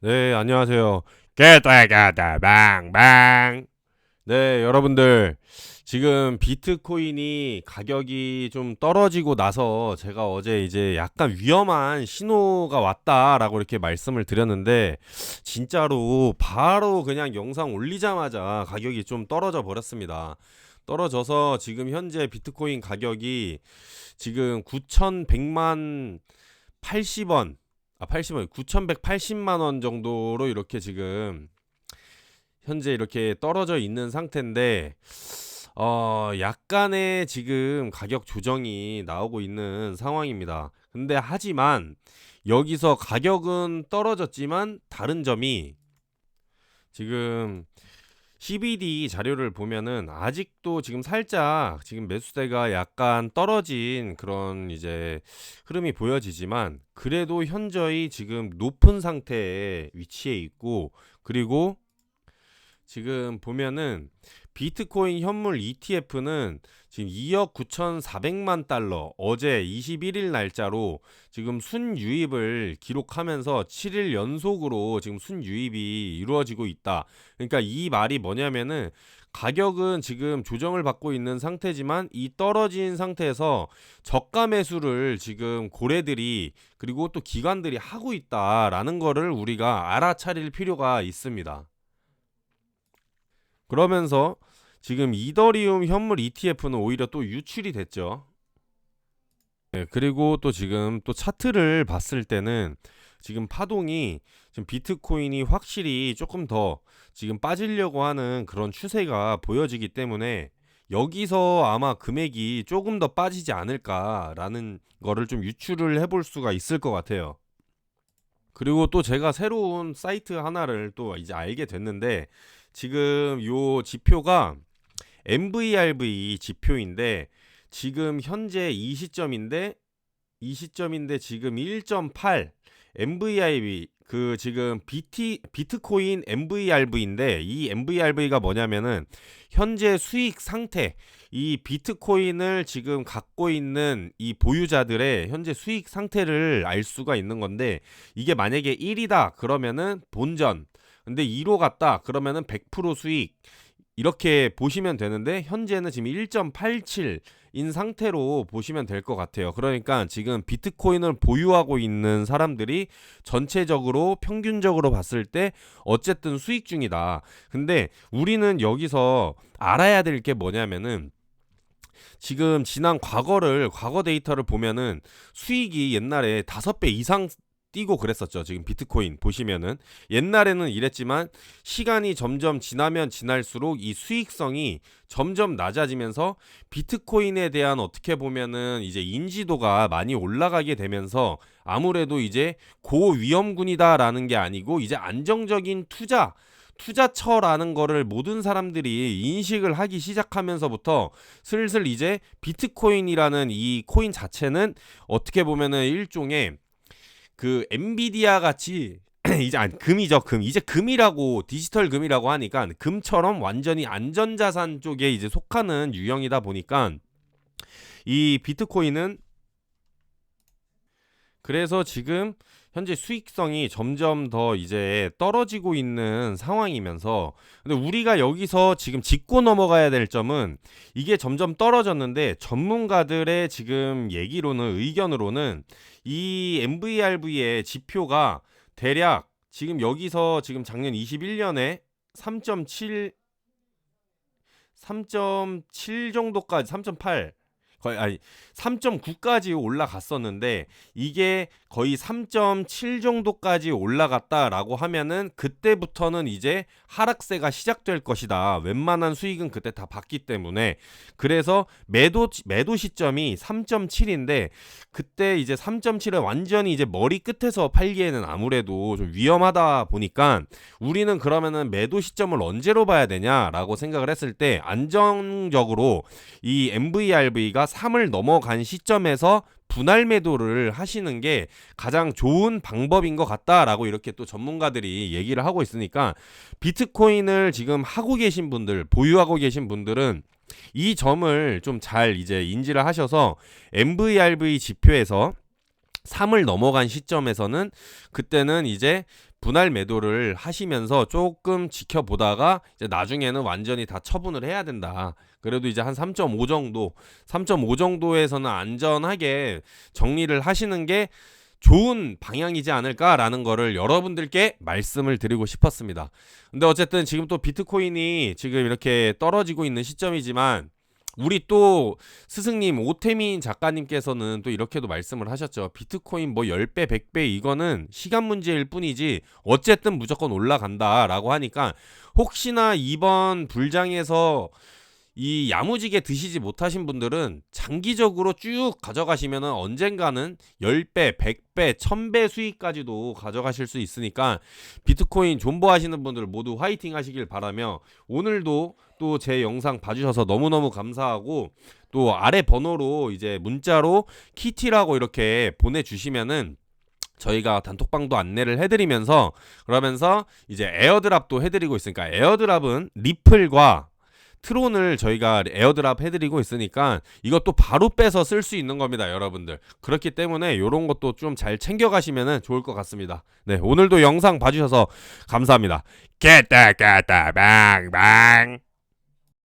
네, 안녕하세요. 깨따가다 방방. 네, 여러분들 지금 비트코인이 가격이 좀 떨어지고 나서 제가 어제 이제 약간 위험한 신호가 왔다라고 이렇게 말씀을 드렸는데 진짜로 바로 그냥 영상 올리자마자 가격이 좀 떨어져 버렸습니다. 떨어져서 지금 현재 비트코인 가격이 지금 9,100만 80원 아 80원 9,180만 원 정도로 이렇게 지금 현재 이렇게 떨어져 있는 상태인데 어 약간의 지금 가격 조정이 나오고 있는 상황입니다. 근데 하지만 여기서 가격은 떨어졌지만 다른 점이 지금 CBD 자료를 보면은 아직도 지금 살짝 지금 매수세가 약간 떨어진 그런 이제 흐름이 보여지지만 그래도 현저히 지금 높은 상태에 위치해 있고 그리고 지금 보면은 비트코인 현물 ETF는 지금 2억 9,400만 달러 어제 21일 날짜로 지금 순유입을 기록하면서 7일 연속으로 지금 순유입이 이루어지고 있다. 그러니까 이 말이 뭐냐면은 가격은 지금 조정을 받고 있는 상태지만 이 떨어진 상태에서 저가 매수를 지금 고래들이 그리고 또 기관들이 하고 있다라는 거를 우리가 알아차릴 필요가 있습니다. 그러면서 지금 이더리움 현물 ETF는 오히려 또 유출이 됐죠. 네, 그리고 또 지금 또 차트를 봤을 때는 지금 파동이 지금 비트코인이 확실히 조금 더 지금 빠지려고 하는 그런 추세가 보여지기 때문에 여기서 아마 금액이 조금 더 빠지지 않을까라는 거를 좀 유출을 해볼 수가 있을 것 같아요. 그리고 또 제가 새로운 사이트 하나를 또 이제 알게 됐는데 지금 요 지표가 MVRV 지표인데 지금 현재 이 시점인데 이 시점인데 지금 1.8 MVRV 그 지금 BT 비트코인 MVRV인데 이 MVRV가 뭐냐면은 현재 수익 상태 이 비트코인을 지금 갖고 있는 이 보유자들의 현재 수익 상태를 알 수가 있는 건데 이게 만약에 1이다 그러면은 본전 근데 2로 갔다 그러면은 100% 수익 이렇게 보시면 되는데 현재는 지금 1.87인 상태로 보시면 될 것 같아요. 그러니까 지금 비트코인을 보유하고 있는 사람들이 전체적으로 평균적으로 봤을 때 어쨌든 수익 중이다. 근데 우리는 여기서 알아야 될 게 뭐냐면은 지금 지난 과거를 과거 데이터를 보면은 수익이 옛날에 다섯 배 이상 뛰고 그랬었죠. 지금 비트코인 보시면은 옛날에는 이랬지만 시간이 점점 지나면 지날수록 이 수익성이 점점 낮아지면서 비트코인에 대한 어떻게 보면은 이제 인지도가 많이 올라가게 되면서 아무래도 이제 고위험군이다라는 게 아니고 이제 안정적인 투자 투자처라는 거를 모든 사람들이 인식을 하기 시작하면서부터 슬슬 이제 비트코인이라는 이 코인 자체는 어떻게 보면은 일종의 그 엔비디아 같이 이제 아니, 금이죠 금. 이제 금이라고 디지털 금이라고 하니까 금처럼 완전히 안전자산 쪽에 이제 속하는 유형이다 보니까 이 비트코인은 그래서 지금 현재 수익성이 점점 더 이제 떨어지고 있는 상황이면서 근데 우리가 여기서 지금 짚고 넘어가야 될 점은 이게 점점 떨어졌는데 전문가들의 지금 얘기로는 의견으로는 이 MVRV의 지표가 대략 지금 여기서 지금 작년 21년에 3.7 3.7 정도까지 3.8 거의 아니 3.9까지 올라갔었는데 이게 거의 3.7 정도까지 올라갔다라고 하면은 그때부터는 이제 하락세가 시작될 것이다. 웬만한 수익은 그때 다 받기 때문에 그래서 매도 매도 시점이 3.7인데 그때 이제 3.7을 완전히 이제 머리 끝에서 팔기에는 아무래도 좀 위험하다 보니까 우리는 그러면은 매도 시점을 언제로 봐야 되냐라고 생각을 했을 때 안정적으로 이 MVRV가 3을 넘어간 시점에서 분할 매도를 하시는 게 가장 좋은 방법인 것 같다라고 이렇게 또 전문가들이 얘기를 하고 있으니까 비트코인을 지금 하고 계신 분들, 보유하고 계신 분들은 이 점을 좀 잘 이제 인지를 하셔서 MVRV 지표에서 3을 넘어간 시점에서는 그때는 이제 분할 매도를 하시면서 조금 지켜보다가 이제 나중에는 완전히 다 처분을 해야 된다. 그래도 이제 한 3.5 정도, 3.5 정도에서는 안전하게 정리를 하시는 게 좋은 방향이지 않을까라는 거를 여러분들께 말씀을 드리고 싶었습니다. 근데 어쨌든 지금 또 비트코인이 지금 이렇게 떨어지고 있는 시점이지만 우리 또 스승님 오태민 작가님께서는 또 이렇게도 말씀을 하셨죠. 비트코인 뭐 10배, 100배 이거는 시간 문제일 뿐이지 어쨌든 무조건 올라간다라고 하니까 혹시나 이번 불장에서 이 야무지게 드시지 못하신 분들은 장기적으로 쭉 가져가시면 언젠가는 10배, 100배, 1000배 수익까지도 가져가실 수 있으니까 비트코인 존버하시는 분들 모두 화이팅 하시길 바라며 오늘도 또 제 영상 봐주셔서 너무너무 감사하고 또 아래 번호로 이제 문자로 키티라고 이렇게 보내주시면은 저희가 단톡방도 안내를 해드리면서 그러면서 이제 에어드랍도 해드리고 있으니까 에어드랍은 리플과 트론을 저희가 에어드랍 해드리고 있으니까 이것도 바로 빼서 쓸 수 있는 겁니다, 여러분들. 그렇기 때문에 이런 것도 좀 잘 챙겨가시면 좋을 것 같습니다. 네, 오늘도 영상 봐주셔서 감사합니다. 깨따 깨따 방방.